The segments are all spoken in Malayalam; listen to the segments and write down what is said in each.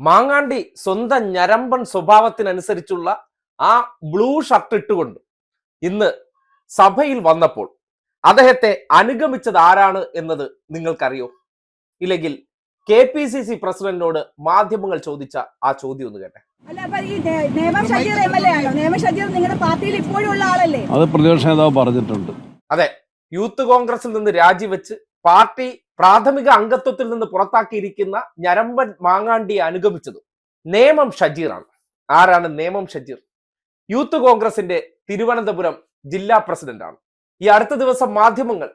മാങ്ങാണ്ടി സ്വന്തം ഞരമ്പൻ സ്വഭാവത്തിനനുസരിച്ചുള്ള ആ ബ്ലൂ ഷർട്ട് ഇട്ടുകൊണ്ട് ഇന്ന് സഭയിൽ വന്നപ്പോൾ അദ്ദേഹത്തെ അനുഗമിച്ചത് ആരാണ് എന്നത് നിങ്ങൾക്കറിയോ? ഇല്ലെങ്കിൽ കെ പി സി സി പ്രസിഡന്റിനോട് മാധ്യമങ്ങൾ ചോദിച്ച ആ ചോദ്യം ഒന്ന് കേട്ടെ. അത് പ്രതിപക്ഷ നേതാവ് പറഞ്ഞിട്ടുണ്ട്. അതെ യൂത്ത് കോൺഗ്രസിൽ നിന്ന് രാജിവെച്ച് പാർട്ടി പ്രാഥമിക അംഗത്വത്തിൽ നിന്ന് പുറത്താക്കിയിരിക്കുന്ന ഞരമ്പൻ മാങ്ങാണ്ടിയെ അനുഗമിച്ചത് നേമം ഷജീറാണ്. ആരാണ് നേമം ഷജീർ? യൂത്ത് കോൺഗ്രസിന്റെ തിരുവനന്തപുരം ജില്ലാ പ്രസിഡന്റാണ്. ഈ അടുത്ത ദിവസം മാധ്യമങ്ങൾ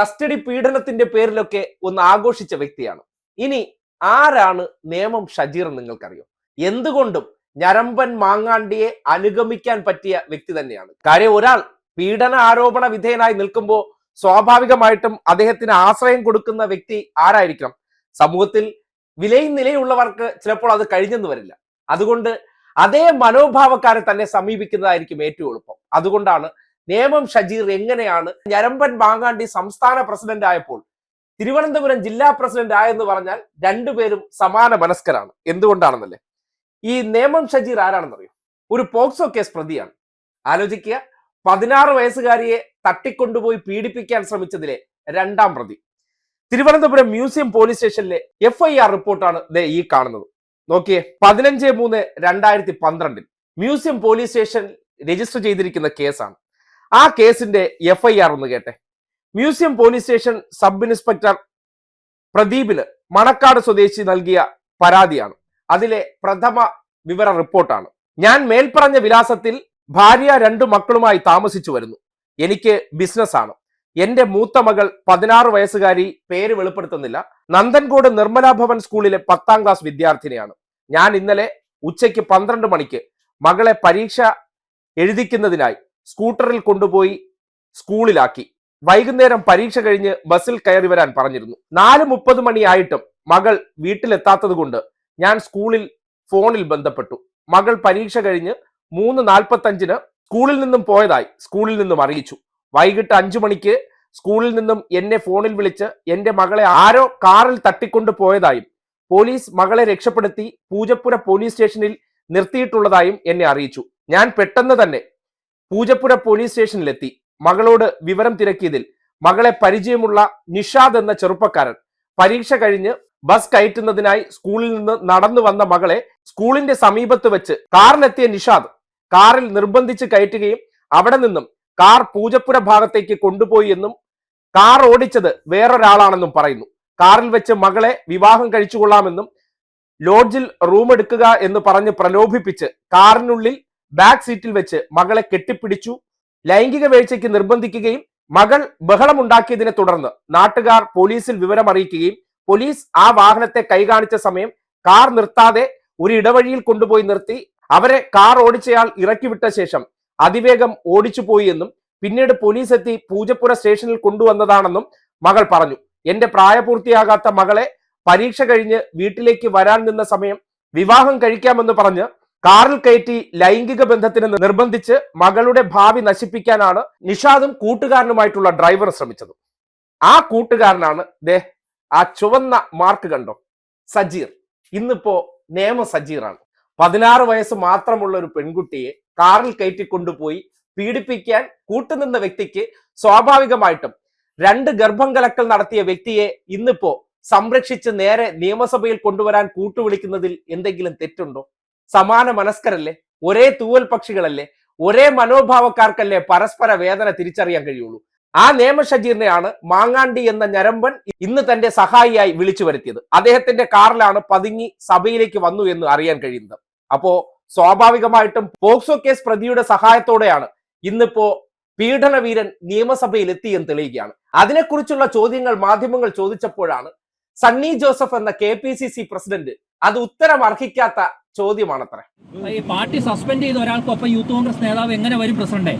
കസ്റ്റഡി പീഡനത്തിന്റെ പേരിലൊക്കെ ഒന്ന് ആഘോഷിച്ച വ്യക്തിയാണ്. ഇനി ആരാണ് നേമം ഷജീർ നിങ്ങൾക്കറിയോ? എന്തുകൊണ്ടും ഞരമ്പൻ മാങ്ങാണ്ടിയെ അനുഗമിക്കാൻ പറ്റിയ വ്യക്തി തന്നെയാണ്. കാര്യം ഒരാൾ പീഡന ആരോപണ വിധേയനായി നിൽക്കുമ്പോൾ സ്വാഭാവികമായിട്ടും അദ്ദേഹത്തിന് ആശ്രയം കൊടുക്കുന്ന വ്യക്തി ആരായിരിക്കണം? സമൂഹത്തിൽ വിലയും നിലയുള്ളവർക്ക് ചിലപ്പോൾ അത് കഴിഞ്ഞെന്ന് വരില്ല. അതുകൊണ്ട് അതേ മനോഭാവക്കാരെ തന്നെ സമീപിക്കുന്നതായിരിക്കും ഏറ്റവും എളുപ്പം. അതുകൊണ്ടാണ് നേമം ഷജീർ എങ്ങനെയാണ് ഞരമ്പൻ മാങ്ങാണ്ടി സംസ്ഥാന പ്രസിഡന്റ് ആയപ്പോൾ തിരുവനന്തപുരം ജില്ലാ പ്രസിഡന്റ് ആയെന്ന് പറഞ്ഞാൽ രണ്ടുപേരും സമാന മനസ്കരാണ്. എന്തുകൊണ്ടാണെന്നല്ലേ? ഈ നേമം ഷജീർ ആരാണെന്നറിയോ? ഒരു പോക്സോ കേസ് പ്രതിയാണ്. ആലോചിക്കുക. പതിനാറ് വയസ്സുകാരിയെ തട്ടിക്കൊണ്ടുപോയി പീഡിപ്പിക്കാൻ ശ്രമിച്ചതിലെ രണ്ടാം പ്രതി. തിരുവനന്തപുരം മ്യൂസിയം പോലീസ് സ്റ്റേഷനിലെ എഫ് ഐ ആർ റിപ്പോർട്ടാണ് ദേ ഈ കാണുന്നത്. നോക്കിയേ പതിനഞ്ച് മൂന്ന് രണ്ടായിരത്തി പന്ത്രണ്ടിൽ മ്യൂസിയം പോലീസ് സ്റ്റേഷൻ രജിസ്റ്റർ ചെയ്തിരിക്കുന്ന കേസാണ്. ആ കേസിന്റെ എഫ് ഐ ആർ ഒന്ന് കേട്ടെ. Museum police station sub inspector പ്രദീപിന് Manacaud സ്വദേശി നൽകിയ പരാതിയാണ്. അതിലെ പ്രഥമ വിവര റിപ്പോർട്ടാണ്. ഞാൻ മേൽപ്പറഞ്ഞ വിലാസത്തിൽ ഭാര്യ രണ്ടു മക്കളുമായി താമസിച്ചു വരുന്നു. എനിക്ക് ബിസിനസ് ആണ്. എന്റെ മൂത്ത മകൾ പതിനാറ് വയസ്സുകാരി പേര് വെളിപ്പെടുത്തുന്നില്ല. നന്ദൻകോട് നിർമ്മല ഭവൻ സ്കൂളിലെ പത്താം ക്ലാസ് വിദ്യാർത്ഥിനിയാണ്. ഞാൻ ഇന്നലെ ഉച്ചയ്ക്ക് പന്ത്രണ്ട് മണിക്ക് മകളെ പരീക്ഷ എഴുതിക്കുന്നതിനായി സ്കൂട്ടറിൽ കൊണ്ടുപോയി സ്കൂളിലാക്കി. വൈകുന്നേരം പരീക്ഷ കഴിഞ്ഞ് ബസ്സിൽ കയറി വരാൻ പറഞ്ഞിരുന്നു. നാല് മുപ്പത് മണിയായിട്ടും മകൾ വീട്ടിലെത്താത്തത് കൊണ്ട് ഞാൻ സ്കൂളിൽ ഫോണിൽ ബന്ധപ്പെട്ടു. മകൾ പരീക്ഷ കഴിഞ്ഞ് മൂന്ന് നാൽപ്പത്തഞ്ചിന് സ്കൂളിൽ നിന്നും പോയതായി. സ്കൂളിൽ നിന്നും അറിയിച്ചു. വൈകിട്ട് അഞ്ചു മണിക്ക് സ്കൂളിൽ നിന്നും എന്നെ ഫോണിൽ വിളിച്ച് എന്റെ മകളെ ആരോ കാറിൽ തട്ടിക്കൊണ്ടു പോയതായും പോലീസ് മകളെ രക്ഷപ്പെടുത്തി പൂജപ്പുര പോലീസ് സ്റ്റേഷനിൽ നിർത്തിയിട്ടുള്ളതായും എന്നെ അറിയിച്ചു. ഞാൻ പെട്ടെന്ന് തന്നെ പൂജപ്പുര പോലീസ് സ്റ്റേഷനിലെത്തി. മകളോട് വിവരം തിരക്കിയതിൽ മകളെ പരിചയമുള്ള നിഷാദ് എന്ന ചെറുപ്പക്കാരൻ പരീക്ഷ കഴിഞ്ഞ് ബസ് കയറ്റുന്നതിനായി സ്കൂളിൽ നിന്ന് നടന്നു വന്ന മകളെ സ്കൂളിന്റെ സമീപത്ത് വെച്ച് കാറിലെത്തിയ നിഷാദ് കാറിൽ നിർബന്ധിച്ച് കയറ്റുകയും അവിടെ നിന്നും കാർ പൂജപ്പുര ഭാഗത്തേക്ക് കൊണ്ടുപോയി എന്നും കാർ ഓടിച്ചത് വേറൊരാളാണെന്നും പറയുന്നു. കാറിൽ വെച്ച് മകളെ വിവാഹം കഴിച്ചുകൊള്ളാമെന്നും ലോഡ്ജിൽ റൂം എടുക്കുക എന്ന് പറഞ്ഞ് പ്രലോഭിപ്പിച്ച് കാറിനുള്ളിൽ ബാക്ക് സീറ്റിൽ വെച്ച് മകളെ കെട്ടിപ്പിടിച്ചു. ലൈംഗിക വീഴ്ചയ്ക്ക് നിർബന്ധിക്കുകയും മകൾ ബഹളമുണ്ടാക്കിയതിനെ തുടർന്ന് നാട്ടുകാർ പോലീസിൽ വിവരം അറിയിക്കുകയും പോലീസ് ആ വാഹനത്തെ കൈകാണിച്ച സമയം കാർ നിർത്താതെ ഒരു ഇടവഴിയിൽ കൊണ്ടുപോയി നിർത്തി അവരെ കാർ ഓടിച്ചയാൾ ഇറക്കിവിട്ട ശേഷം അതിവേഗം ഓടിച്ചു പോയി എന്നും പിന്നീട് പോലീസ് എത്തി പൂജപ്പുര സ്റ്റേഷനിൽ കൊണ്ടുവന്നതാണെന്നും മകൾ പറഞ്ഞു. എന്റെ പ്രായപൂർത്തിയാകാത്ത മകളെ പരീക്ഷ കഴിഞ്ഞ് വീട്ടിലേക്ക് വരാൻ നിന്ന സമയം വിവാഹം കഴിക്കാമെന്ന് പറഞ്ഞ് കാറിൽ കയറ്റി ലൈംഗിക ബന്ധത്തിന് നിർബന്ധിച്ച് മകളുടെ ഭാവി നശിപ്പിക്കാനാണ് നിഷാദും കൂട്ടുകാരനുമായിട്ടുള്ള ഡ്രൈവർ ശ്രമിച്ചത്. ആ കൂട്ടുകാരനാണ് ദേ ആ ചുവന്ന മാർക്ക് കണ്ടോ? സജീർ. ഇന്നിപ്പോ നേമ സജീറാണ്. പതിനാറ് വയസ്സ് മാത്രമുള്ള ഒരു പെൺകുട്ടിയെ കാറിൽ കയറ്റിക്കൊണ്ടുപോയി പീഡിപ്പിക്കാൻ കൂട്ടുനിന്ന വ്യക്തിക്ക് സ്വാഭാവികമായിട്ടും രണ്ട് ഗർഭം കലക്കൽ നടത്തിയ വ്യക്തിയെ ഇന്നിപ്പോ സംരക്ഷിച്ച് നേരെ നിയമസഭയിൽ കൊണ്ടുവരാൻ കൂട്ടുവിളിക്കുന്നതിൽ എന്തെങ്കിലും തെറ്റുണ്ടോ? സമാന മനസ്കരല്ലേ? ഒരേ തൂവൽ പക്ഷികളല്ലേ? ഒരേ മനോഭാവക്കാർക്കല്ലേ പരസ്പര വേദന തിരിച്ചറിയാൻ കഴിയുള്ളൂ? ആ ഷജീറിനെയാണ് മാങ്ങാണ്ടി എന്ന ഞരമ്പൻ ഇന്ന് തന്റെ സഹായിയായി വിളിച്ചു വരുത്തിയത്. അദ്ദേഹത്തിന്റെ കാറിലാണ് പതുങ്ങി സഭയിലേക്ക് വന്നു എന്ന് അറിയാൻ കഴിയുന്നത്. അപ്പോ സ്വാഭാവികമായിട്ടും പോക്സോ കേസ് പ്രതിയുടെ സഹായത്തോടെയാണ് ഇന്നിപ്പോ പീഡനവീരൻ നിയമസഭയിൽ എത്തിയെന്ന് തെളിയുകയാണ് അതിനെക്കുറിച്ചുള്ള ചോദ്യങ്ങൾ മാധ്യമങ്ങൾ ചോദിച്ചപ്പോഴാണ് സണ്ണി ജോസഫ് എന്ന K P C C president അത് ഉത്തരം അർഹിക്കാത്ത ചോദ്യമാണത്രേ. ഈ പാർട്ടി സസ്പെൻഡ് ചെയ്ത ഒരാൾക്കൊപ്പം യൂത്ത് കോൺഗ്രസ് നേതാവ് എങ്ങനെ വരും പ്രസിഡന്റ്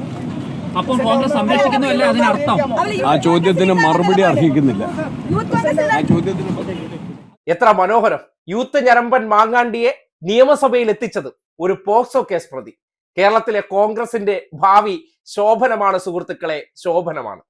അപ്പോൾ കോൺഗ്രസ് സംരക്ഷിക്കുന്നതല്ലേ അതിനർത്ഥം? ആ ചോദ്യത്തിന് മറുപടി അർഹിക്കുന്നില്ല. യൂത്ത് കോൺഗ്രസ് ആ ചോദ്യത്തിന് എത്ര മനോഹരം. യൂത്ത് ഞരമ്പൻ മാങ്ങാണ്ടിയെ നിയമസഭയിൽ എത്തിച്ചത് ഒരു പോക്സോ കേസ് പ്രതി. കേരളത്തിലെ കോൺഗ്രസിന്റെ ഭാവി ശോഭനമാണ് സുഹൃത്തുക്കളെ ശോഭനമാണ്.